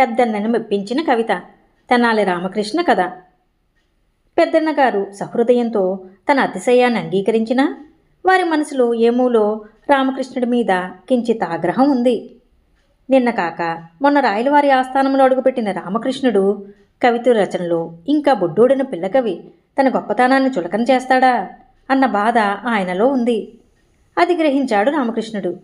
పెద్దన్నను మెప్పించిన కవిత. తెనాలి రామకృష్ణ కథ. పెద్దన్న గారు సహృదయంతో తన అతిశయాన్ని అంగీకరించినా వారి మనసులో ఏమూలో రామకృష్ణుడి మీద కించిత్ ఆగ్రహం ఉంది. నిన్న కాక మొన్న రాయలవారి ఆస్థానంలో అడుగుపెట్టిన రామకృష్ణుడు కవిత రచనలో ఇంకా బొడ్డోడిన పిల్లకవి తన గొప్పతనాన్ని చులకన చేస్తాడా అన్న బాధ ఆయనలో ఉంది. అది గ్రహించాడు రామకృష్ణుడు.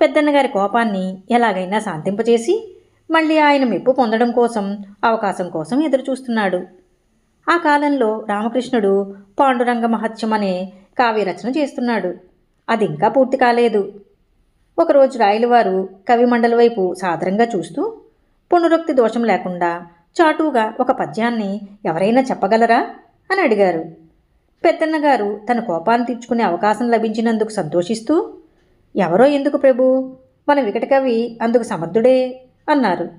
పెద్దన్నగారి కోపాన్ని ఎలాగైనా శాంతింపచేసి మళ్ళీ ఆయన మెప్పు పొందడం కోసం అవకాశం కోసం ఎదురుచూస్తున్నాడు. ఆ కాలంలో రామకృష్ణుడు పాండురంగ మహత్యం అనే కావ్యరచన చేస్తున్నాడు. అది ఇంకా పూర్తి కాలేదు. ఒకరోజు రాయలవారు కవి మండలి వైపు సాదరంగా చూస్తూ పునరుక్తి దోషం లేకుండా చాటుగా ఒక పద్యాన్ని ఎవరైనా చెప్పగలరా? అని అడిగారు. పెద్దన్నగారు తన కోపాన్ని తీర్చుకునే అవకాశం లభించినందుకు సంతోషిస్తూ ఎవరో ఎందుకు ప్రభు? మన వికట కవి అందుకు సమర్థుడే. అన్నారు.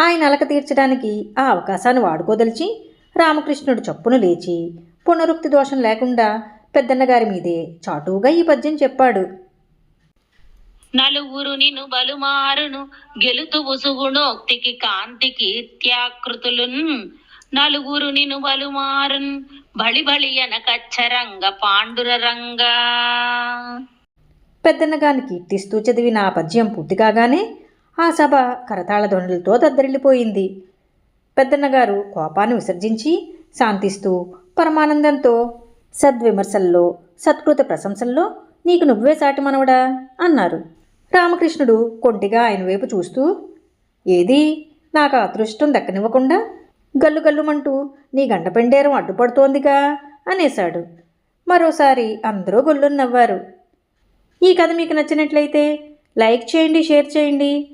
ఆయన అలక తీర్చడానికి ఆ అవకాశాన్ని వాడుకోదలిచి రామకృష్ణుడు చప్పును లేచి పునరుక్తి దోషం లేకుండా పెద్దన్నగారి మీదే చాటుగా ఈ పద్యం చెప్పాడు. నలుగురు నిన్ను బలుమారును గెలుతు ఉసుగుణోక్తికి కాంతికి త్యాకృతులున్ నలుగురు నిన్ను బలుమారున్ బళి బళి అనకచ్చరంగ పాండుర రంగా. పెద్దన్నగారిని కీర్తిస్తూ చదివిన ఆ పద్యం పూర్తి కాగానే ఆ సభ కరతాళధ్వనులతో దద్దరిల్లిపోయింది. పెద్దన్నగారు కోపాన్ని విసర్జించి శాంతిస్తూ పరమానందంతో సద్విమర్శల్లో సత్కృత ప్రశంసల్లో నీకు నువ్వే సాటి మనవడా? అన్నారు. రామకృష్ణుడు కొంటిగా ఆయన వైపు చూస్తూ ఏది? నాకు అదృష్టం దక్కనివ్వకుండా గల్లు గల్లుమంటూ నీ గండపెండేరం అడ్డుపడుతోందిగా? అనేశాడు. మరోసారి అందరూ గొల్లు నవ్వారు ఈ కథ మీకు నచ్చినట్లయితే లైక్ చేయండి షేర్ చేయండి.